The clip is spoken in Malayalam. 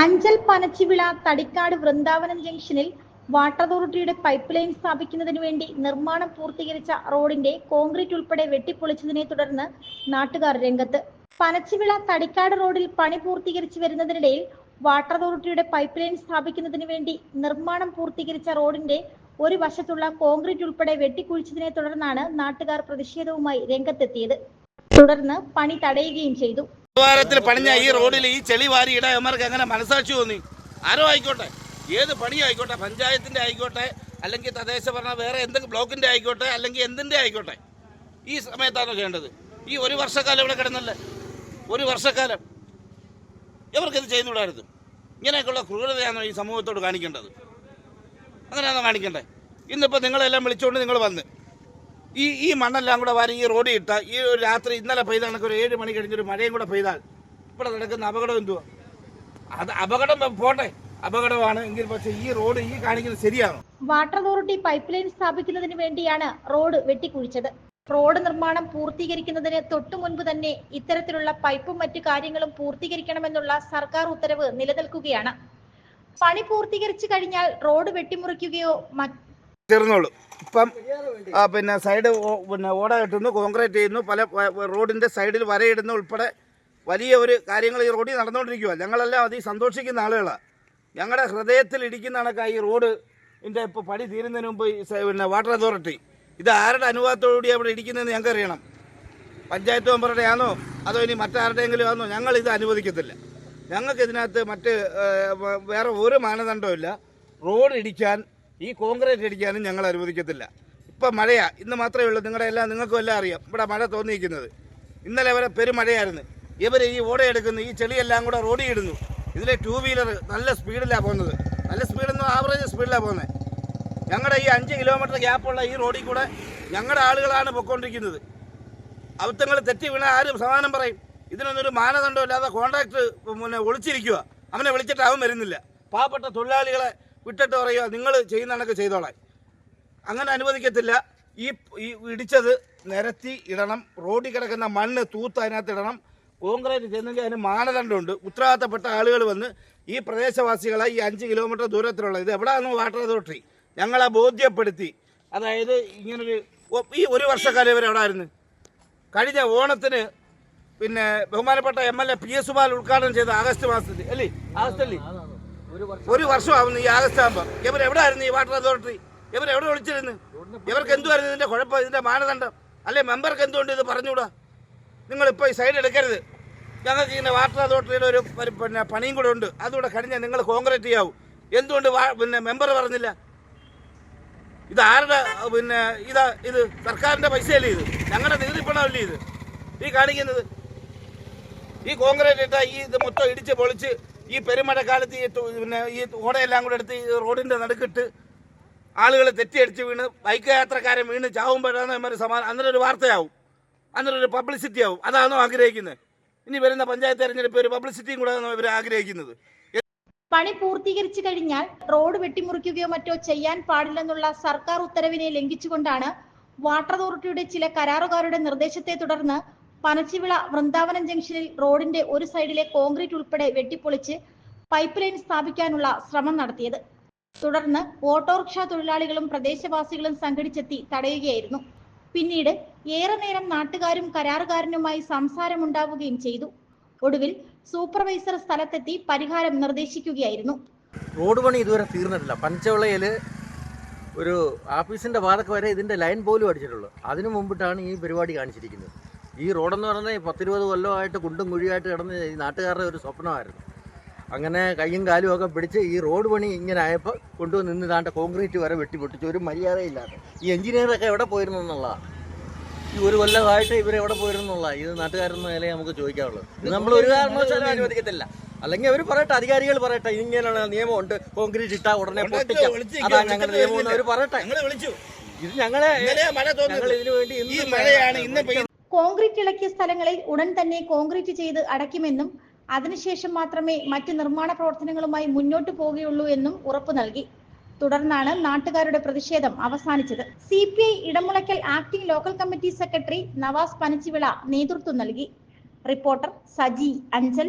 അഞ്ചൽ പനച്ചിവിള തടിക്കാട് വൃന്ദാവനം ജംഗ്ഷനിൽ വാട്ടർ അതോറിറ്റിയുടെ പൈപ്പ് ലൈൻ സ്ഥാപിക്കുന്നതിന് വേണ്ടി നിർമ്മാണം പൂർത്തീകരിച്ച റോഡിന്റെ കോൺക്രീറ്റ് ഉൾപ്പെടെ വെട്ടിപ്പൊളിച്ചതിനെ തുടർന്ന് നാട്ടുകാർ രംഗത്ത്. പനച്ചിവിള തടിക്കാട് റോഡിൽ പണി പൂർത്തീകരിച്ചു വരുന്നതിനിടയിൽ വാട്ടർ അതോറിറ്റിയുടെ പൈപ്പ് ലൈൻ സ്ഥാപിക്കുന്നതിന് വേണ്ടി നിർമ്മാണം പൂർത്തീകരിച്ച റോഡിന്റെ ഒരു വശത്തുള്ള കോൺക്രീറ്റ് ഉൾപ്പെടെ വെട്ടിക്കുഴിച്ചതിനെ തുടർന്നാണ് നാട്ടുകാർ പ്രതിഷേധവുമായി രംഗത്തെത്തിയത്. തുടർന്ന് പണി തടയുകയും ചെയ്തു. നിലവാരത്തിൽ പണിഞ്ഞ ഈ റോഡിൽ ഈ ചെളി വാരി ഇടാൻ എങ്ങനെ മനസാക്ഷി തോന്നി? ആരോ ആയിക്കോട്ടെ. ഏത് പണി ആയിക്കോട്ടെ? പഞ്ചായത്തിന്റെ ആയിക്കോട്ടെ അല്ലെങ്കിൽ തദ്ദേശ ഭരണ വേറെ എന്തെങ്കിലും ബ്ലോക്കിന്റെ ആയിക്കോട്ടെ അല്ലെങ്കിൽ എന്തിന്റെ ആയിക്കോട്ടെ? ഈ സമയത്താണ് ചെയ്യേണ്ടത്? ഈ ഒരു വർഷക്കാലം ഇവിടെ കിടന്നല്ലേ? ഒരു വർഷക്കാലം. ഇവർക്കിത് ചെയ്യുന്നുണ്ടായിരുന്നു ഇങ്ങനെയൊക്കെയുള്ള ക്രൂരതയാണോ ഈ സമൂഹത്തോട് കാണിക്കേണ്ടത്. അങ്ങനെയാണോ കാണിക്കേണ്ടത്? ഇന്നിപ്പോൾ നിങ്ങളെല്ലാം വിളിച്ചുകൊണ്ട് നിങ്ങൾ വന്ന്. ഈ ഈ മണ്ണെല്ലാം കൂടെ വാരി ഈ റോഡിൽ ഇട്ട ഈ ഒരു രാത്രി ഇന്നലെ പെയ്ത കണക്ക് ഒരു ഏഴ് മണി കഴിഞ്ഞൊരു മഴയും കൂടെ പെയ്താൽ ഇവിടെ നടക്കുന്ന അപകടം എന്തുവാ? അത് അപകടം പോട്ടെ. അപകടമാണ്. എങ്കിൽ പക്ഷേ ഈ റോഡ് ഈ കാണിക്കുന്നത് ശരിയാണോ? വാട്ടർ അതോറിറ്റി പൈപ്പ് ലൈൻ സ്ഥാപിക്കുന്നതിന് വേണ്ടിയാണ് റോഡ് വെട്ടിക്കുഴിച്ചത്. റോഡ് നിർമ്മാണം പൂർത്തീകരിക്കുന്നതിന് തൊട്ടു മുൻപ് തന്നെ ഇത്തരത്തിലുള്ള പൈപ്പും മറ്റു കാര്യങ്ങളും പൂർത്തീകരിക്കണമെന്നുള്ള സർക്കാർ ഉത്തരവ് നിലനിൽക്കുകയാണ്. പണി പൂർത്തീകരിച്ചു കഴിഞ്ഞാൽ റോഡ് വെട്ടിമുറിക്കുകയോ തീർന്നോളൂ. ഇപ്പം പിന്നെ സൈഡ് പിന്നെ ഓട കെട്ടുന്നു കോൺക്രീറ്റ് ചെയ്യുന്നു പല റോഡിന്റെ സൈഡിൽ വരയിടുന്നു ഉൾപ്പെടെ വലിയ ഒരു കാര്യങ്ങൾ ഈ റോഡിൽ നടന്നുകൊണ്ടിരിക്കുക ഞങ്ങളെല്ലാം അതി സന്തോഷിക്കുന്ന ആളുകളാണ് ഞങ്ങളുടെ ഹൃദയത്തിൽ ഇടിക്കുന്ന കണക്കാണ് ഈ റോഡ് ഇതിന്റെ ഇപ്പോൾ പണി തീരുന്നതിന് മുമ്പ് പിന്നെ വാട്ടർ അതോറിറ്റി. ഇത് ആരുടെ അനുവാദത്തോടുകൂടി അവിടെ ഇടിക്കുന്നതെന്ന് ഞങ്ങൾക്ക് അറിയണം പഞ്ചായത്ത് മെമ്പറുടെ ആണോ? അതോ ഇനി മറ്റാരുടെയെങ്കിലും ആണോ? ഞങ്ങൾ ഇത് അനുവദിക്കത്തില്ല. ഞങ്ങൾക്ക് ഇതിനകത്ത് മറ്റ് വേറെ ഒരു മാനദണ്ഡവും റോഡ് ഇടിക്കാൻ ഈ കോൺക്രീറ്റ് അടിക്കാനും ഞങ്ങൾ അനുവദിക്കത്തില്ല. ഇപ്പം മഴയാ. ഇന്ന് മാത്രമേ ഉള്ളൂ. നിങ്ങളുടെ എല്ലാം നിങ്ങൾക്കും എല്ലാം അറിയാം. ഇവിടെ മഴ തോന്നിയിരിക്കുന്നത്. ഇന്നലെ വരെ പെരുമഴയായിരുന്നു. ഇവർ ഈ ഓടയെടുക്കുന്നു ഈ ചെളിയെല്ലാം കൂടെ റോഡിൽ ഇടുന്നു. ഇതിലെ ടൂ വീലർ നല്ല സ്പീഡിലാണ് പോകുന്നത്. നല്ല സ്പീഡെന്ന് ആവറേജ് സ്പീഡിലാണ് പോകുന്നത് ഞങ്ങളുടെ ഈ അഞ്ച് കിലോമീറ്റർ ഗ്യാപ്പുള്ള ഈ റോഡിൽ കൂടെ ഞങ്ങളുടെ ആളുകളാണ് പൊയ്ക്കൊണ്ടിരിക്കുന്നത് അബദ്ധങ്ങൾ തെറ്റി വീണ ആരും സമാധാനം പറയും. ഇതിനൊന്നൊരു മാനദണ്ഡമില്ലാതെ കോൺട്രാക്ട് പിന്നെ ഒളിച്ചിരിക്കുക അവനെ വിളിച്ചിട്ട് അവൻ വരുന്നില്ല. പാവപ്പെട്ട തൊഴിലാളികളെ വിട്ടിട്ട് പറയുക നിങ്ങൾ ചെയ്യുന്ന കണക്ക് അങ്ങനെ അനുവദിക്കത്തില്ല. ഈ ഇടിച്ചത് നിരത്തി ഇടണം. റോഡിൽ കിടക്കുന്ന മണ്ണ് തൂത്ത് അതിനകത്ത് ഇടണം. കോൺക്രീറ്റ് ചെയ്യുന്നെങ്കിൽ അതിന് മാനദണ്ഡമുണ്ട്. ഉത്തരവാദിത്തപ്പെട്ട ആളുകൾ വന്ന് ഈ പ്രദേശവാസികളെ ഈ അഞ്ച് കിലോമീറ്റർ ദൂരത്തിലുള്ള ഇത് എവിടെയാണ് വാട്ടർ അതോറിറ്റി ഞങ്ങളെ ബോധ്യപ്പെടുത്തി. അതായത് ഇങ്ങനൊരു ഈ ഒരു വർഷക്കാലം ഇവർ എവിടെ ആയിരുന്നു? കഴിഞ്ഞ ഓണത്തിന് പിന്നെ ബഹുമാനപ്പെട്ട M L A P S Supal ഉദ്ഘാടനം ചെയ്ത ആഗസ്റ്റ് മാസത്തിൽ അല്ലേ? ആഗസ്റ്റല്ലേ ഒരു വർഷം. വർഷമാവുന്നു ഈ ആഗസ്റ്റ് ആകുമ്പോൾ ആയിരുന്നു ഈ വാട്ടർ അതോറിറ്റി? ഇവർ എവിടെ വിളിച്ചിരുന്നു? ഇവർക്ക് എന്തുമായിരുന്നു ഇതിന്റെ കുഴപ്പം ഇതിന്റെ മാനദണ്ഡം? അല്ലെ മെമ്പർക്ക് എന്തുകൊണ്ട് ഇത് പറഞ്ഞുകൂടാ? നിങ്ങളിപ്പോൾ ഈ സൈഡ് എടുക്കരുത്. ഞങ്ങൾക്ക് ഇങ്ങനെ വാട്ടർ അതോറിറ്റിയുടെ ഒരു പിന്നെ പണിയും കൂടെ ഉണ്ട്. അതുകൂടെ കഴിഞ്ഞാൽ നിങ്ങൾ കോൺക്രീറ്റ് ചെയ്യാവും. എന്തുകൊണ്ട് പിന്നെ മെമ്പർ പറഞ്ഞില്ല? ഇത് ആരുടെ പിന്നെ ഇതാ ഇത് സർക്കാരിന്റെ പൈസയല്ലേ ഇത്? ഞങ്ങളുടെ നികുതി പണമല്ലേ ഇത്? ഈ കാണിക്കുന്നത്? ഈ കോൺക്രീറ്റ് ഇട്ട ഈ ഇത് മൊത്തം ഇടിച്ച് പൊളിച്ച് ഈ പെരുമഴക്കാലത്ത് ഈ പിന്നെ ഈ ഓടയെല്ലാം കൂടെ എടുത്ത് ഈ റോഡിന്റെ നടുക്കിട്ട് ആളുകൾ തെറ്റിയടിച്ച് വീണ് ബൈക്ക് യാത്രക്കാരൻ വീണ് ചാവുമ്പോഴാണ് ഇമാർ സമാധാനം അന്നേരം ഒരു വാർത്തയാവും. അന്നേരം ഒരു പബ്ലിസിറ്റി ആവും അതാണോ ആഗ്രഹിക്കുന്നത്? ഇനി വരുന്ന പഞ്ചായത്ത് തെരഞ്ഞെടുപ്പ് ഒരു പബ്ലിസിറ്റിയും കൂടെ ഇവർ ആഗ്രഹിക്കുന്നത്. പണി പൂർത്തീകരിച്ചു കഴിഞ്ഞാൽ റോഡ് വെട്ടിമുറിക്കുകയോ മറ്റോ ചെയ്യാൻ പാടില്ലെന്നുള്ള സർക്കാർ ഉത്തരവിനെ ലംഘിച്ചുകൊണ്ടാണ് വാട്ടർ അതോറിറ്റിയുടെ ചില കരാറുകാരുടെ നിർദ്ദേശത്തെ തുടർന്ന് പനച്ചിവിള വൃന്ദാവനം ജംഗ്ഷനിൽ റോഡിന്റെ ഒരു സൈഡിലെ കോൺക്രീറ്റ് ഉൾപ്പെടെ വെട്ടിപ്പൊളിച്ച് പൈപ്പ് ലൈൻ സ്ഥാപിക്കാനുള്ള ശ്രമം നടത്തിയത്. തുടർന്ന് ഓട്ടോറിക്ഷ തൊഴിലാളികളും പ്രദേശവാസികളും സംഘടിച്ചെത്തി തടയുകയായിരുന്നു. പിന്നീട് ഏറെ നേരം നാട്ടുകാരും കരാറുകാരനുമായി സംസാരമുണ്ടാവുകയും ചെയ്തു. ഒടുവിൽ സൂപ്പർവൈസർ സ്ഥലത്തെത്തി പരിഹാരം നിർദ്ദേശിക്കുകയായിരുന്നു. റോഡ് പണി ഇതുവരെ തീർന്നിട്ടില്ല. പഞ്ചവിളയിൽ ഒരു ഓഫീസിന്റെ വാതൊക്കെ വരെ ഇതിന്റെ ലൈൻ പോലും അടിച്ചിട്ടുള്ളൂ. അതിനു മുമ്പിട്ടാണ് ഈ പരിപാടി കാണിച്ചിരിക്കുന്നത്. ഈ റോഡെന്ന് പറഞ്ഞാൽ പത്തിരുപത് കൊല്ലമായിട്ട് കുണ്ടും കുഴിയായിട്ട് കിടന്ന് ഈ നാട്ടുകാരുടെ ഒരു സ്വപ്നമായിരുന്നു. അങ്ങനെ കയ്യും കാലും ഒക്കെ പിടിച്ച് ഈ റോഡ് പണി ഇങ്ങനെ ആയപ്പോൾ കൊണ്ടുവന്ന് നിന്ന് താണ്ട കോൺക്രീറ്റ് വരെ വെട്ടിപ്പൊട്ടിച്ചു ഒരു മര്യാദയില്ലാതെ ഈ എഞ്ചിനീയറൊക്കെ എവിടെ പോയിരുന്നു എന്നുള്ളതാണ് ഈ ഒരു കൊല്ലമായിട്ട് പോയിരുന്നു എന്നുള്ള ഇത് നാട്ടുകാരെന്ന നിലയെ നമുക്ക് ചോദിക്കാവുള്ളൂ ഇത് നമ്മൾ ഒരു കാരണവശാലും അനുവദിക്കത്തില്ല. അല്ലെങ്കിൽ അവർ പറയട്ടെ അധികാരികൾ പറയട്ടെ ഇങ്ങനെയുള്ള നിയമമുണ്ട് കോൺക്രീറ്റ് ഇട്ടാ ഉടനെ പൊട്ടിക്കാം. അതാ ഞങ്ങളുടെ നിയമം അവർ പറയട്ടെ. ഇത് ഞങ്ങളെ ഞങ്ങൾ ഇതിനു വേണ്ടി ഇന്ന് മഴയാണ് ഇന്ന് കോൺക്രീറ്റ് ഇളക്കിയ സ്ഥലങ്ങളിൽ ഉടൻ തന്നെ കോൺക്രീറ്റ് ചെയ്ത് അടയ്ക്കുമെന്നും അതിനുശേഷം മാത്രമേ മറ്റ് നിർമ്മാണ പ്രവർത്തനങ്ങളുമായി മുന്നോട്ട് പോകുകയുള്ളൂ എന്നും ഉറപ്പു നൽകി. തുടർന്നാണ് നാട്ടുകാരുടെ പ്രതിഷേധം അവസാനിച്ചത്. C P I Edamulakkal acting local committee secretary Navas Panachivila നേതൃത്വം നൽകി. റിപ്പോർട്ടർ സജി അഞ്ചൽ.